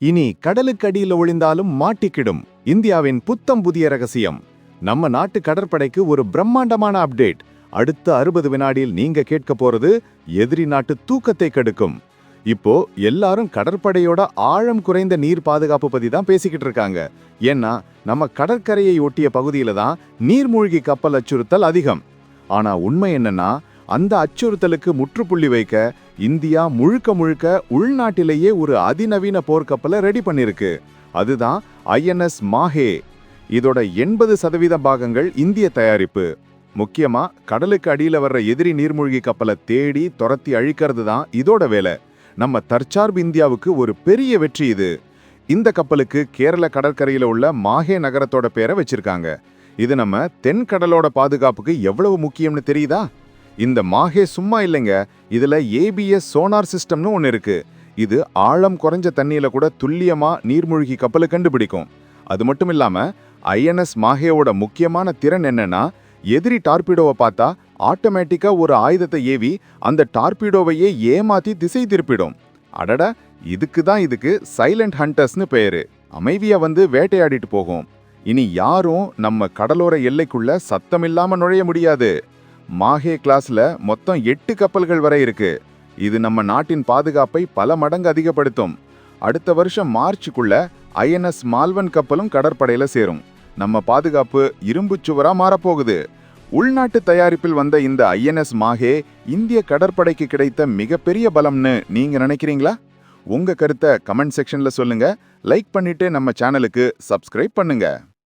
இனி கடலுக்கு அடியில் ஒளிந்தாலும் மாட்டிக்கிடும். இந்தியாவின் புத்தம் புதிய ரகசியம். நம்ம நாட்டு கடற்படைக்கு ஒரு பிரம்மாண்டமான அப்டேட். அடுத்த அறுபது வினாடியில் நீங்க கேட்க போறது எதிரி நாட்டு தூக்கத்தை கெடுக்கும். இப்போ எல்லாரும் கடற்படையோட ஆழம் குறைந்த நீர் பாதுகாப்பு பத்தி தான் பேசிக்கிட்டு இருக்காங்க. ஏன்னா நம்ம கடற்கரையை ஒட்டிய பகுதியில தான் நீர்மூழ்கி கப்பல் அச்சுறுத்தல் அதிகம். ஆனா உண்மை என்னன்னா அந்த அச்சுறுத்தலுக்கு முற்றுப்புள்ளி வைக்க இந்தியா முழுக்க முழுக்க உள்நாட்டிலேயே ஒரு அதிநவீன போர்க்கப்பலை ரெடி பண்ணியிருக்கு அதுதான் ஐஎன்எஸ் மாஹே. இதோட எண்பது சதவீத பாகங்கள் இந்திய தயாரிப்பு. முக்கியமா கடலுக்கு அடியில் வர்ற எதிரி நீர்மூழ்கி கப்பலை தேடி துரத்தி அழிக்கிறது தான் இதோட வேலை. நம்ம தற்சார்பு இந்தியாவுக்கு ஒரு பெரிய வெற்றி இது. இந்த கப்பலுக்கு கேரள கடற்கரையில் உள்ள மாஹே நகரத்தோட பேரை வச்சிருக்காங்க. இது நம்ம தென்கடலோட பாதுகாப்புக்கு எவ்வளவு முக்கியம்னு தெரியுதா? இந்த மாஹே சும்மா இல்லைங்க. இதில் ஏபிஎஸ் சோனார் சிஸ்டம்னு ஒன்று இருக்குது இது ஆழம் குறைஞ்ச தண்ணியில் கூட துல்லியமாக நீர்மூழ்கி கப்பலை கண்டுபிடிக்கும். அது மட்டும் இல்லாமல் ஐஎன்எஸ் மாஹேவோட முக்கியமான திறன் என்னன்னா எதிரி டார்பிடோவை பார்த்தா ஆட்டோமேட்டிக்காக ஒரு ஆயுதத்தை ஏவி அந்த டார்பிடோவையே ஏமாத்தி திசை திருப்பிடும். அடட இதுக்கு தான் இதுக்கு சைலண்ட் ஹண்டர்ஸ்னு பேரு. அமைதியாக வந்து வேட்டையாடிட்டு போகும். இனி யாரும் நம்ம கடலோர எல்லைக்குள்ள சத்தமில்லாம நுழைய முடியாது. மாஹே கிளாஸ்ல மொத்தம் எட்டு கப்பல்கள் வரை இருக்கு. இது நம்ம நாட்டின் பாதுகாப்பை பல மடங்கு அதிகப்படுத்தும். அடுத்த வருஷம் மார்ச்சுக்குள்ள ஐஎன்எஸ் மால்வன் கப்பலும் கடற்படையில சேரும். நம்ம பாதுகாப்பு இரும்புச் சுவரா மாறப்போகுது. உள்நாட்டு தயாரிப்பில் வந்த இந்த ஐஎன்எஸ் மாஹே இந்திய கடற்படைக்கு கிடைத்த மிகப்பெரிய பலம்னு நீங்க நினைக்கிறீங்களா? உங்க கருத்தை கமெண்ட் செக்ஷன்ல சொல்லுங்க. லைக் பண்ணிட்டு நம்ம சேனலுக்கு சப்ஸ்கிரைப் பண்ணுங்க.